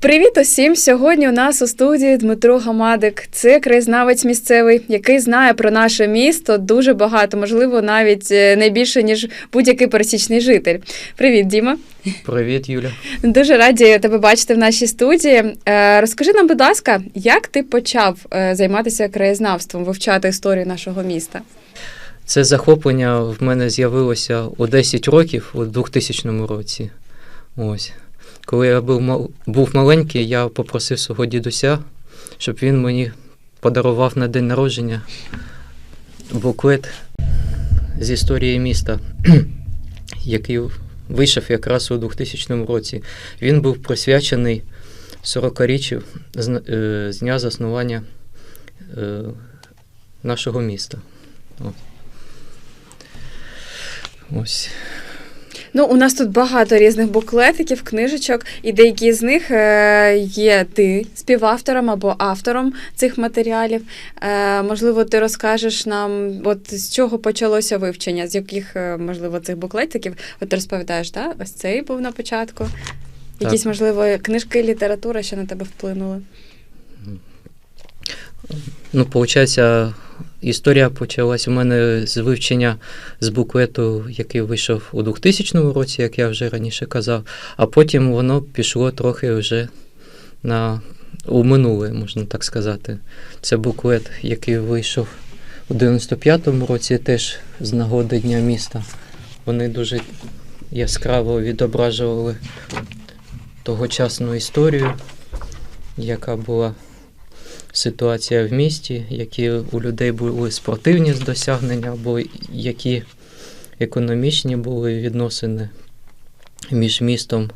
Привіт усім! Сьогодні у нас у студії Дмитро Гамадик. Це краєзнавець місцевий, який знає про наше місто дуже багато, можливо, навіть не більше ніж будь-який пересічний житель. Привіт, Діма! Привіт, Юля. Дуже раді тебе бачити в нашій студії. Е, Розкажи нам, будь ласка, як ти почав е, займатися краєзнавством, вивчати історію нашого міста? Це захоплення в мене з'явилося у 10 років у 2000 році. Ось. Коли я був, був маленький, я попросив свого дідуся, щоб він мені подарував на день народження буклет з історії міста, який вийшов якраз у 2000 році. Він був присвячений 40-річчю з, е, з дня заснування е, нашого міста. Ось. Ну, у нас тут багато різних буклетиків, книжечок, і деякі з них е, є ти співавтором або автором цих матеріалів. Е, можливо, ти розкажеш нам, от з чого почалося вивчення, з яких, е, можливо, цих буклетиків. От ти розповідаєш, так? Ось цей був на початку. Якісь, можливо, книжки, література, що на тебе вплинули. Ну, виходить, історія почалась у мене з вивчення з буклету, який вийшов у 2000 році, як я вже раніше казав, а потім воно пішло трохи вже на у минуле, можна так сказати. Це буклет, який вийшов у 95-му році, теж з нагоди Дня міста. Вони дуже яскраво відображували тогочасну історію, яка була ситуація в місті, які у людей були спортивні досягнення, або які економічні були відносини між містом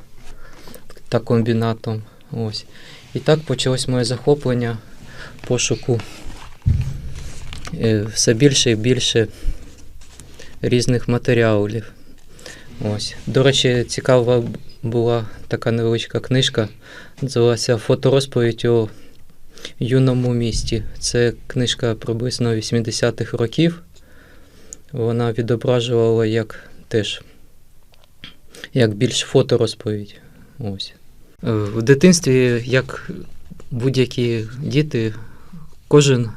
та комбінатом. Ось. І так почалось моє захоплення пошуку е, все більше і більше різних матеріалів. Ось. До речі, цікава була така невеличка книжка, називалася Фоторозповідь у юному місті. Це книжка приблизно 80-х років. Вона відображувала як теж як більш фоторозповідь. Ось. В дитинстві, як будь-які діти, кожен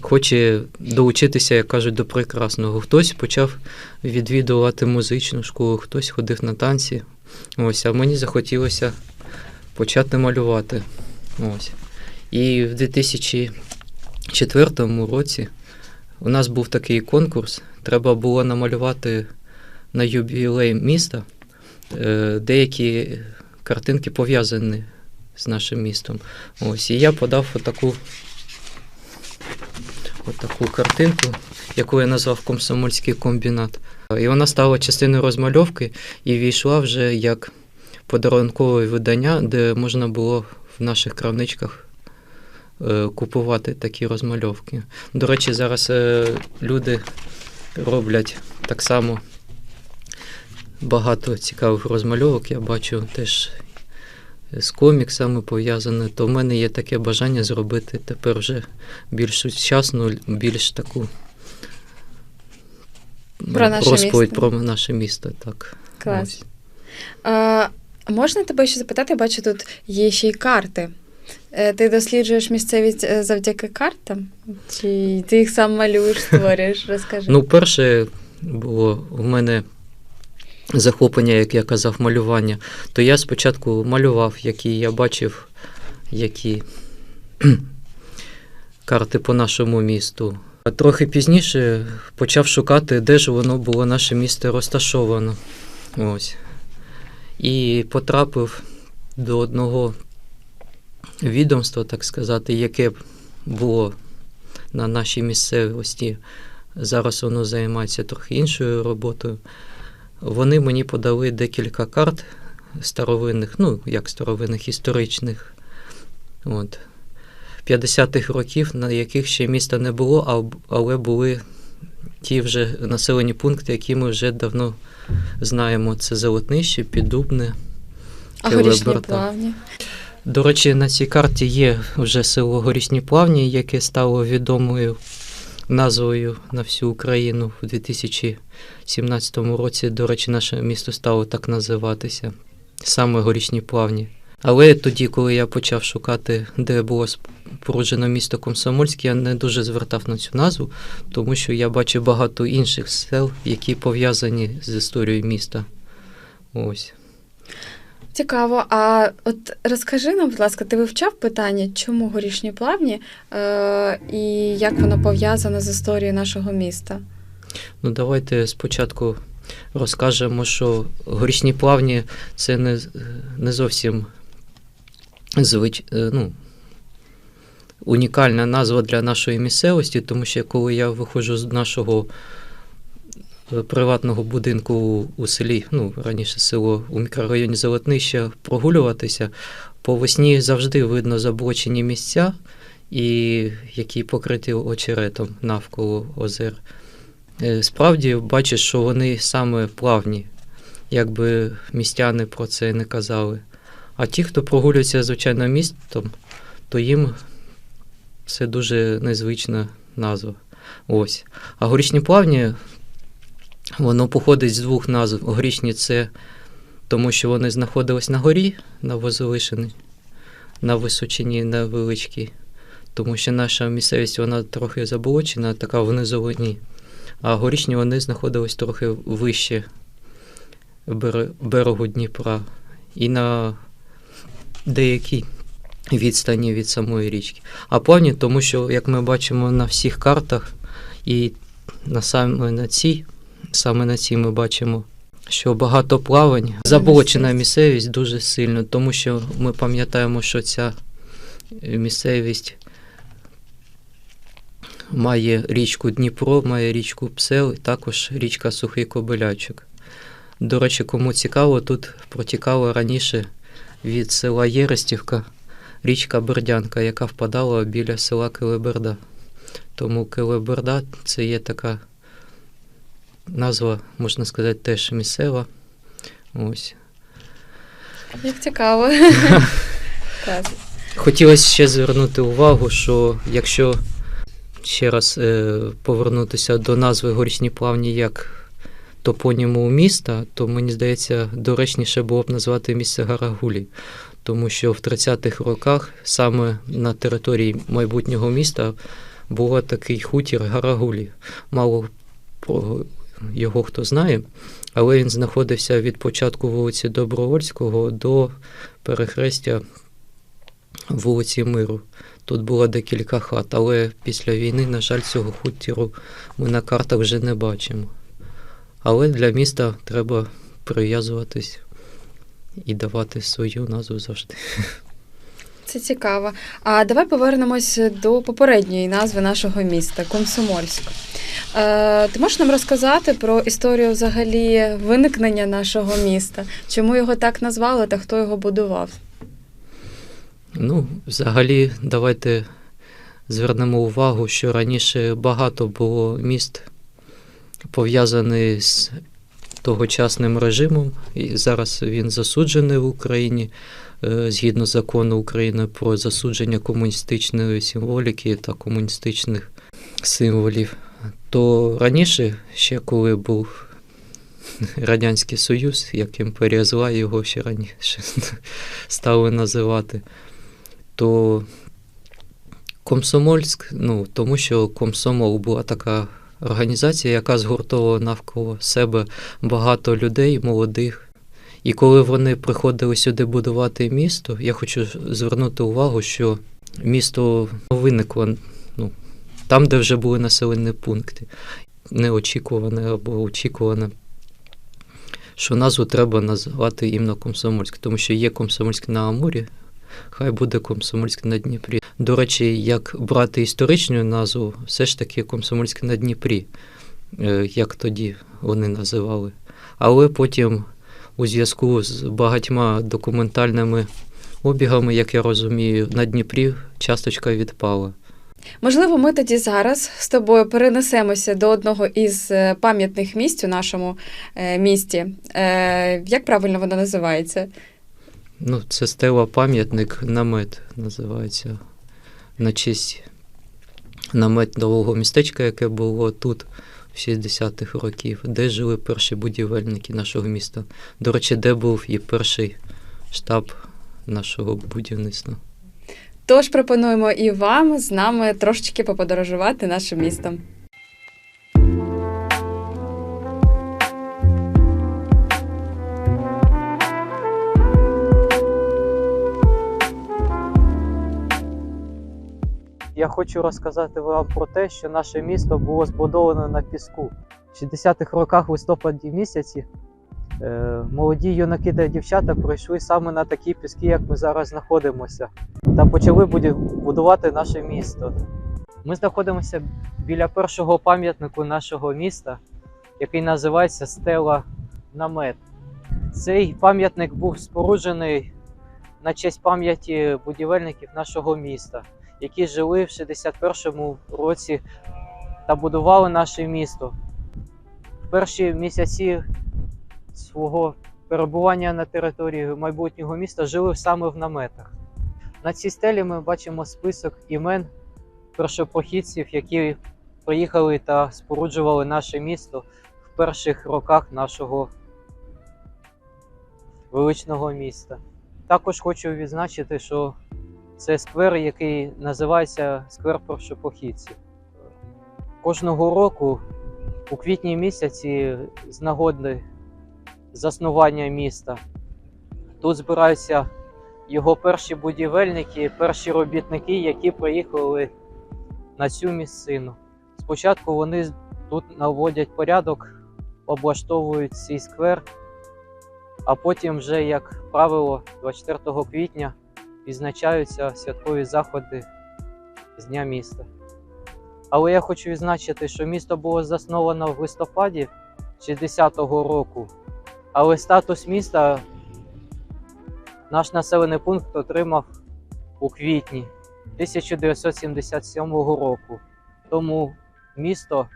хоче долучитися, як кажуть, до прекрасного. Хтось почав відвідувати музичну школу, хтось ходив на танці. Ось, а мені захотілося почати малювати. Ось. І в 2004 році у нас був такий конкурс. Треба було намалювати на юбілей міста е, деякі картинки пов'язані з нашим містом. Ось, і я подав отаку, отаку картинку, яку я назвав Комсомольський комбінат. І вона стала частиною розмальовки і війшла вже як подарункове видання, де можна було в наших крамничках купувати такі розмальовки. До речі, зараз е, люди роблять так само багато цікавих розмальовок. Я бачу теж з коміксами пов'язане, то в мене є таке бажання зробити тепер вже більш сучасну, більш таку Про наше розповідь місто. про наше місто. Так. Клас. Ось. А, можна тебе ще запитати? Бачу, тут є ще й карти. Е, Ти досліджуєш місцевість е, завдяки картам? Чи ти їх сам малюєш, створюєш? Розкажи. Ну, перше було у мене захоплення, як я казав, малювання. То я спочатку малював, які я бачив, які карти по нашому місту. А трохи пізніше почав шукати, де ж воно було наше місто розташовано. Ось. І потрапив до одного відомства, так сказати, яке було на нашій місцевості. Зараз воно займається трохи іншою роботою. Вони мені подали декілька карт старовинних, ну, як старовинних, історичних. От. 50-х років, на яких ще міста не було, але були ті вже населені пункти, які ми вже давно знаємо. Це Золотнище, Піддубне. а горішні плавні. До речі, на цій карті є вже село Горішні Плавні, яке стало відомою назвою на всю Україну у 2017 році. До речі, наше місто стало так називатися. Саме Горішні Плавні. Але тоді, коли я почав шукати, де було споруджено місто Комсомольськ, я не дуже звертав на цю назву, тому що я бачив багато інших сел, які пов'язані з історією міста. Ось. Цікаво. А от розкажи нам, будь ласка, ти вивчав питання, чому горішні плавні е, і як воно пов'язано з історією нашого міста? Ну, давайте спочатку розкажемо, що горішні плавні це не, не зовсім звич... е, ну, унікальна назва для нашої місцевості, тому що коли я виходжу з нашого приватного будинку у, селі, ну, раніше село у мікрорайоні Золотнище, прогулюватися, по весні завжди видно заблочені місця, і які покриті очеретом навколо озер. Е, Справді бачиш, що вони саме плавні, якби містяни про це не казали. А ті, хто прогулюється звичайно містом, то їм це дуже незвична назва. Ось. А горішні плавні, воно походить з двох назв. Горішні це тому, що вони знаходились на горі, на возвишенні, на височині невеличкій. Тому що наша місцевість вона трохи заболочена, така в низовині. А горішні вони знаходились трохи вище берегу Дніпра і на деякій відстані від самої річки. А плавні, тому що, як ми бачимо на всіх картах, і на саме на цій, саме на цій ми бачимо, що багато плавань, заболочена місцевість дуже сильно, тому що ми пам'ятаємо, що ця е, місцевість має річку Дніпро, має річку Псел, і також річка Сухий Кобилячок. До речі, кому цікаво, тут протікала раніше від села Єрестівка річка Бердянка, яка впадала біля села Килиберда. Тому Килиберда це є така назва, можна сказати, теж місцева. Ось. Як цікаво. Хотілося ще звернути увагу, що якщо ще раз е, повернутися до назви горішні плавні як топоніму міста, то мені здається, доречніше було б назвати місце Гарагулі. Тому що в 30-х роках саме на території майбутнього міста був такий хутір Гарагулі. Мало його хто знає, але він знаходився від початку вулиці Добровольського до перехрестя вулиці Миру. Тут було декілька хат, але після війни, на жаль, цього хутіру ми на картах вже не бачимо. Але для міста треба прив'язуватись і давати свою назву завжди. Це цікаво. А давай повернемось до попередньої назви нашого міста Комсомольськ. Е, ти можеш нам розказати про історію взагалі виникнення нашого міста? Чому його так назвали та хто його будував? Ну, взагалі, давайте звернемо увагу, що раніше багато було міст пов'язаних з тогочасним режимом, і зараз він засуджений в Україні згідно закону України про засудження комуністичної символіки та комуністичних символів. То раніше, ще коли був Радянський Союз, як імперія зла, його ще раніше стали називати, то Комсомольськ, ну, тому що Комсомол була така організація, яка згуртовувала навколо себе багато людей, молодих. І коли вони приходили сюди будувати місто, я хочу звернути увагу, що місто виникло ну, там, де вже були населені пункти. Неочікуване або очікуване, що назву треба назвати іменно Комсомольськ, тому що є Комсомольськ на Амурі, хай буде Комсомольськ на Дніпрі. До речі, як брати історичну назву, все ж таки Комсомольськ на Дніпрі, е, як тоді вони називали. Але потім, у зв'язку з багатьма документальними обігами, як я розумію, на Дніпрі часточка відпала. Можливо, ми тоді зараз з тобою перенесемося до одного із е, пам'ятних місць у нашому е, місті. Е, як правильно воно називається? Ну, це стела пам'ятник намет називається. На честь намет нового містечка, яке було тут 60-х років, де жили перші будівельники нашого міста. До речі, де був і перший штаб нашого будівництва. Тож пропонуємо і вам з нами трошечки поподорожувати нашим містом. Хочу розказати вам про те, що наше місто було збудовано на піску. В 60-х роках листопаді місяці е, молоді юнаки та дівчата прийшли саме на такі піски, як ми зараз знаходимося, та почали будувати наше місто. Ми знаходимося біля першого пам'ятнику нашого міста, який називається Стела Намет. Цей пам'ятник був споруджений на честь пам'яті будівельників нашого міста які жили в 61-му році та будували наше місто. В перші місяці свого перебування на території майбутнього міста жили саме в наметах. На цій стелі ми бачимо список імен першопохідців, які приїхали та споруджували наше місто в перших роках нашого величного міста. Також хочу відзначити, що це сквер, який називається сквер першопохідців. Кожного року, у квітні місяці, з нагоди заснування міста, тут збираються його перші будівельники, перші робітники, які приїхали на цю місцину. Спочатку вони тут наводять порядок, облаштовують цей сквер, а потім, вже, як правило, 24 квітня відзначаються святкові заходи з Дня міста. Але я хочу відзначити, що місто було засновано в листопаді 60-го року, але статус міста наш населений пункт отримав у квітні 1977 року. Тому місто,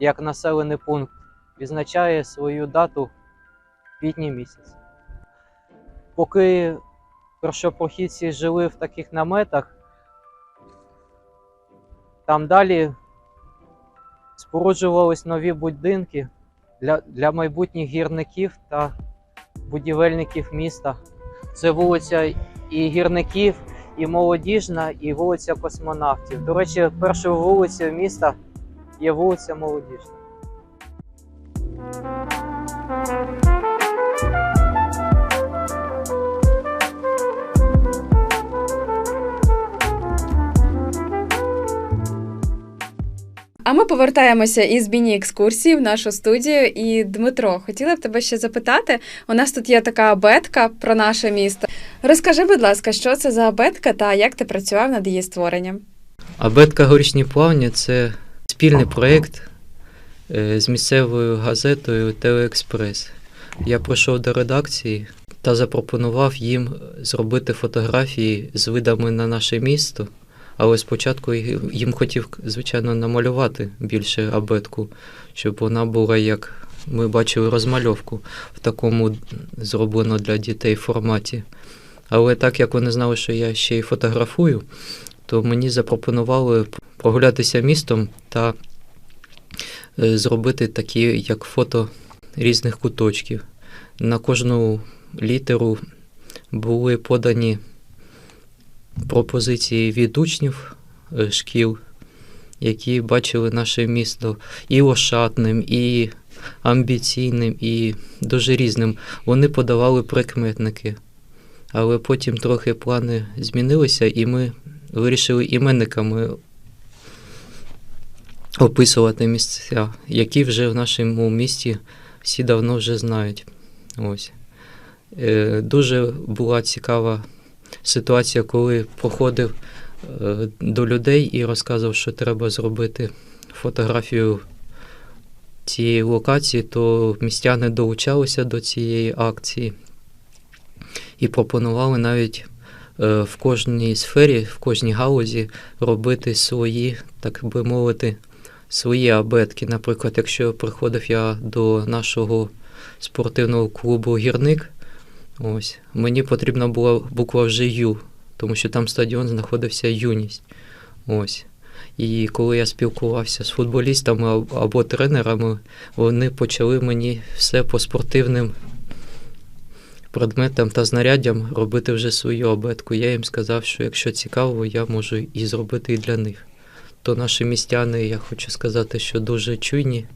як населений пункт, відзначає свою дату в квітні місяці. Поки першопрохідці жили в таких наметах. Там далі споруджувались нові будинки для, для майбутніх гірників та будівельників міста. Це вулиця і гірників, і молодіжна, і вулиця космонавтів. До речі, першою вулицею міста є вулиця Молодіжна. Повертаємося із міні-екскурсії в нашу студію. І Дмитро, хотіла б тебе ще запитати. У нас тут є така абетка про наше місто. Розкажи, будь ласка, що це за абетка та як ти працював над її створенням? Абетка горішні плавні це спільний проєкт е, з місцевою газетою Телеекспрес. Я прийшов до редакції та запропонував їм зробити фотографії з видами на наше місто. Але спочатку їм хотів, звичайно, намалювати більше абетку, щоб вона була, як ми бачили, розмальовку в такому зроблено для дітей форматі. Але так як вони знали, що я ще й фотографую, то мені запропонували прогулятися містом та е, зробити такі, як фото різних куточків. На кожну літеру були подані пропозиції від учнів е, шкіл, які бачили наше місто і ошатним, і амбіційним, і дуже різним. Вони подавали прикметники. Але потім трохи плани змінилися, і ми вирішили іменниками описувати місця, які вже в нашому місті всі давно вже знають. Ось. Е, Дуже була цікава ситуація, коли походив е, до людей і розказував, що треба зробити фотографію цієї локації, то містяни долучалися до цієї акції і пропонували навіть е, в кожній сфері, в кожній галузі робити свої, так би мовити, свої абетки. Наприклад, якщо приходив я до нашого спортивного клубу Гірник, ось, мені потрібна була буква вже Ю, тому що там стадіон знаходився юність. Ось. І коли я спілкувався з футболістами або тренерами, вони почали мені все по спортивним предметам та знаряддям робити вже свою абетку. Я їм сказав, що якщо цікаво, я можу і зробити і для них. То наші містяни, я хочу сказати, що дуже чуйні,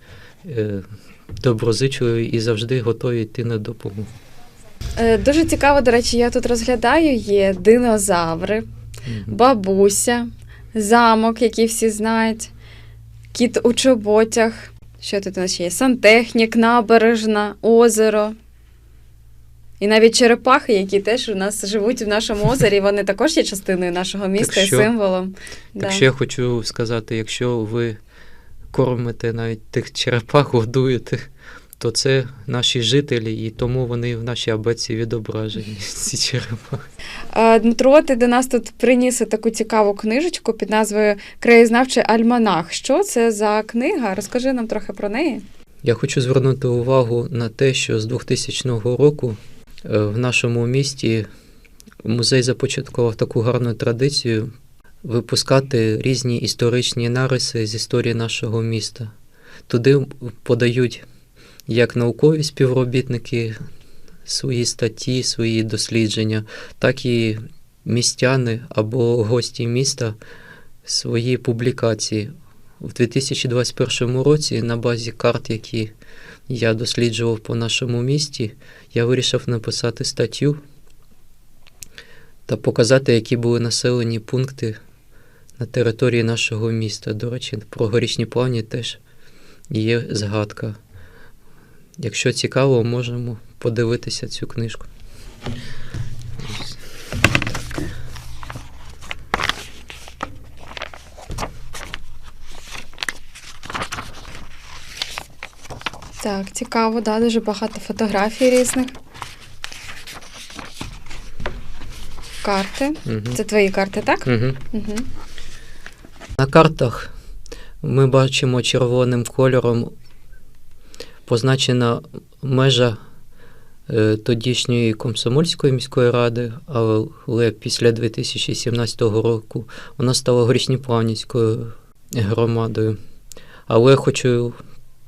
е, доброзичливі і завжди готові йти на допомогу. Е, Дуже цікаво, до речі, я тут розглядаю: є динозаври, бабуся, замок, який всі знають, кіт у чоботях. Що тут у нас ще є? Сантехнік, набережна, озеро. І навіть черепахи, які теж у нас живуть в нашому озері, вони також є частиною нашого міста і що- символом. Так що я хочу сказати, якщо ви кормите навіть тих черепах, годуєте, то це наші жителі, і тому вони в нашій абеці відображені, ці черепахи. Е, Дмитро, ти до нас тут приніс таку цікаву книжечку під назвою Краєзнавчий альманах. Що це за книга? Розкажи нам трохи про неї. Я хочу звернути увагу на те, що з 2000 року е, в нашому місті музей започаткував таку гарну традицію випускати різні історичні нариси з історії нашого міста. Туди подають як наукові співробітники свої статті, свої дослідження, так і містяни або гості міста свої публікації. У 2021 році на базі карт, які я досліджував по нашому місті, я вирішив написати статтю та показати, які були населені пункти на території нашого міста. До речі, про горішні плавні теж є згадка. Якщо цікаво, можемо подивитися цю книжку. Так, цікаво, да, дуже багато фотографій різних. Карти. Угу. Це твої карти, так? Угу. Угу. На картах ми бачимо червоним кольором позначена межа е, тодішньої комсомольської міської ради, але після 2017 року вона стала Горішньоплавнівською громадою. Але хочу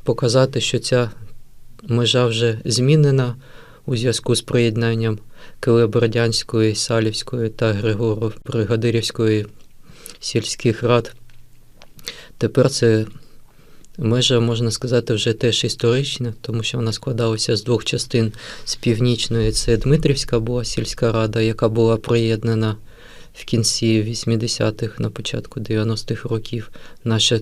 показати, що ця межа вже змінена у зв'язку з приєднанням Килибердянської, Салівської та Григорів-Бригадирівської сільських рад. Тепер це межа, можна сказати, вже теж історична, тому що вона складалася з двох частин. З північної це Дмитрівська була сільська рада, яка була приєднана в кінці 80-х, на початку 90-х років. Наша,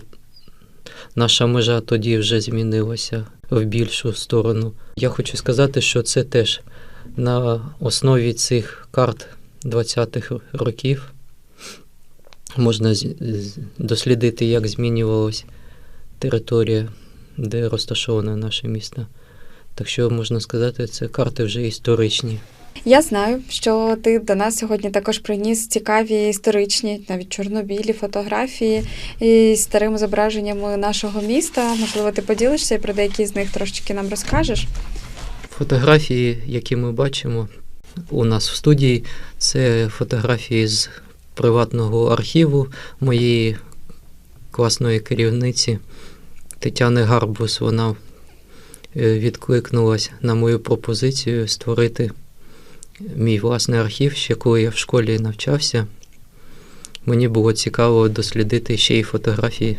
наша межа тоді вже змінилася в більшу сторону. Я хочу сказати, що це теж на основі цих карт 20-х років можна дослідити, як змінювалась територія, де розташоване наше місто. Так що можна сказати, це карти вже історичні. Я знаю, що ти до нас сьогодні також приніс цікаві історичні, навіть чорнобілі фотографії із старими зображеннями нашого міста. Можливо, ти поділишся і про деякі з них трошечки нам розкажеш. Фотографії, які ми бачимо у нас в студії, це фотографії з приватного архіву моєї класної керівниці Тетяни Гарбус. Вона е, відкликнулась на мою пропозицію створити мій власний архів, ще коли я в школі навчався. Мені було цікаво дослідити ще й фотографії,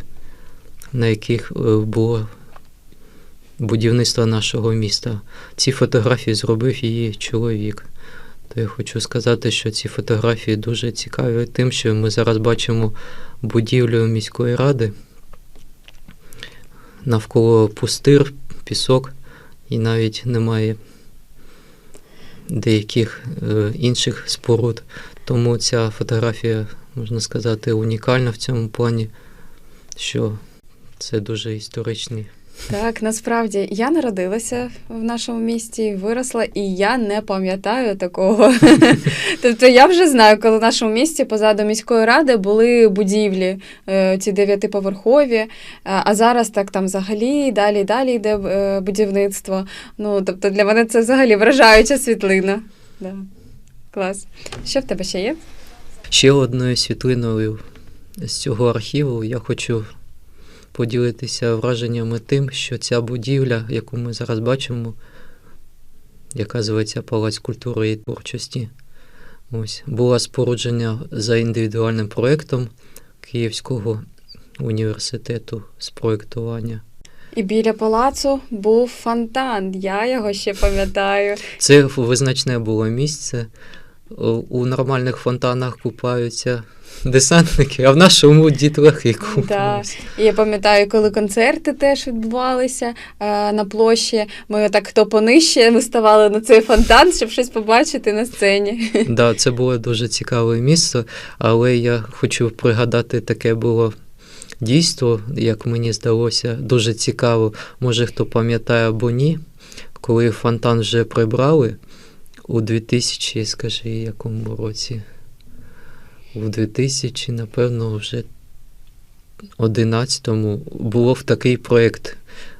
на яких е, було будівництво нашого міста. Ці фотографії зробив її чоловік. То я хочу сказати, що ці фотографії дуже цікаві тим, що ми зараз бачимо будівлю міської ради. Навколо пустир, пісок, і навіть немає деяких е, інших споруд. Тому ця фотографія, можна сказати, унікальна в цьому плані, що це дуже історичний Так, насправді я народилася в нашому місті, виросла, і я не пам'ятаю такого. тобто я вже знаю, коли в нашому місті позаду міської ради були будівлі, е, ці дев'ятиповерхові, е, а зараз так там взагалі далі, далі йде е, будівництво. Ну, тобто для мене це взагалі вражаюча світлина. Да. Клас. Що в тебе ще є? Ще одною світлиною з цього архіву я хочу поділитися враженнями тим, що ця будівля, яку ми зараз бачимо, яка зветься Палац культури і творчості. Ось. Була споруджена за індивідуальним проєктом Київського університету з проєктування. І біля палацу був фонтан. Я його ще пам'ятаю. Це визначне було місце. О, У нормальних фонтанах купаються десантники, а в нашому дітлахи купаються. Я пам'ятаю, коли концерти теж відбувалися е, на площі. Ми так хто понижче виставали на цей фонтан, щоб щось побачити на сцені. Да, це було дуже цікаве місце, але я хочу пригадати, таке було дійство, як мені здалося, дуже цікаво. Може, хто пам'ятає або ні, коли фонтан вже прибрали у 2000, скажи, якому році? У 2000, напевно, вже 11-му був такий проєкт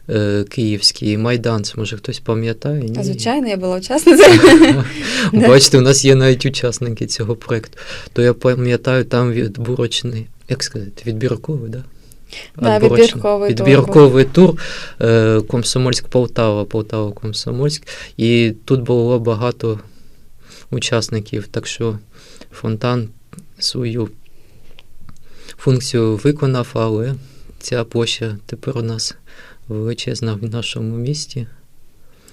е, київський Майданц. Може, хтось пам'ятає? Ні? Звичайно, я була учасниця. Бачите, у нас є навіть учасники цього проєкту. То я пам'ятаю, там відборочний, як сказати, відбірковий, да? Да, Відборочний. відбірковий тур тур е, Комсомольськ-Полтава, Полтава-Комсомольськ. І тут було багато учасників, так що фонтан свою функцію виконав, але ця площа тепер у нас величезна в нашому місті.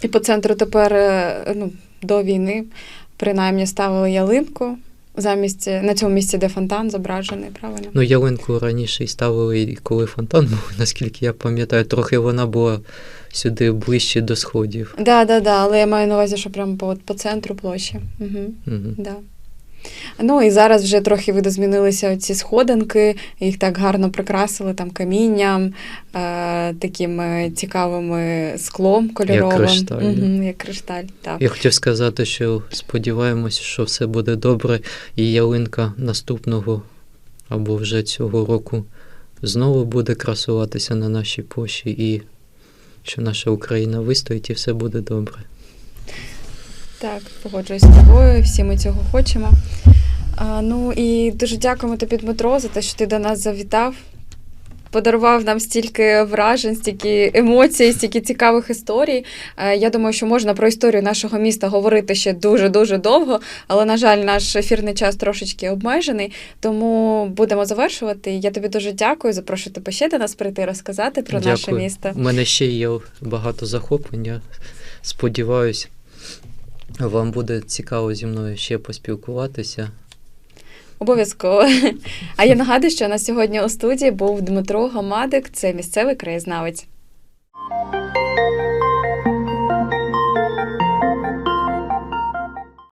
І по центру тепер е, ну, до війни принаймні ставили ялинку замість на цьому місці, де фонтан зображений, правильно? Ну, ялинку раніше і ставили, і коли фонтан був, наскільки я пам'ятаю, трохи вона була сюди ближче до сходів. Да, да, да, але я маю на увазі, що прямо по, по центру площі. Угу. Угу. Да. Ну і зараз вже трохи видозмінилися ці сходинки, їх так гарно прикрасили там камінням, е, таким е, цікавим е, склом кольоровим. кришталь. Угу, як кришталь, так. Я хотів сказати, що сподіваємося, що все буде добре, і ялинка наступного або вже цього року знову буде красуватися на нашій площі, і що наша Україна вистоїть і все буде добре. Так, погоджуюсь з тобою, всі ми цього хочемо. А, ну і дуже дякуємо тобі, Дмитро, за те, що ти до нас завітав. Подарував нам стільки вражень, стільки емоцій, стільки цікавих історій. Я думаю, що можна про історію нашого міста говорити ще дуже-дуже довго, але, на жаль, наш ефірний час трошечки обмежений, тому будемо завершувати. Я тобі дуже дякую. Запрошую тебе ще до нас прийти розказати про наше місто. У мене ще є багато захоплень. Я сподіваюсь, вам буде цікаво зі мною ще поспілкуватися. Обов'язково. А я нагадую, що на сьогодні у студії був Дмитро Гамадик, це місцевий краєзнавець.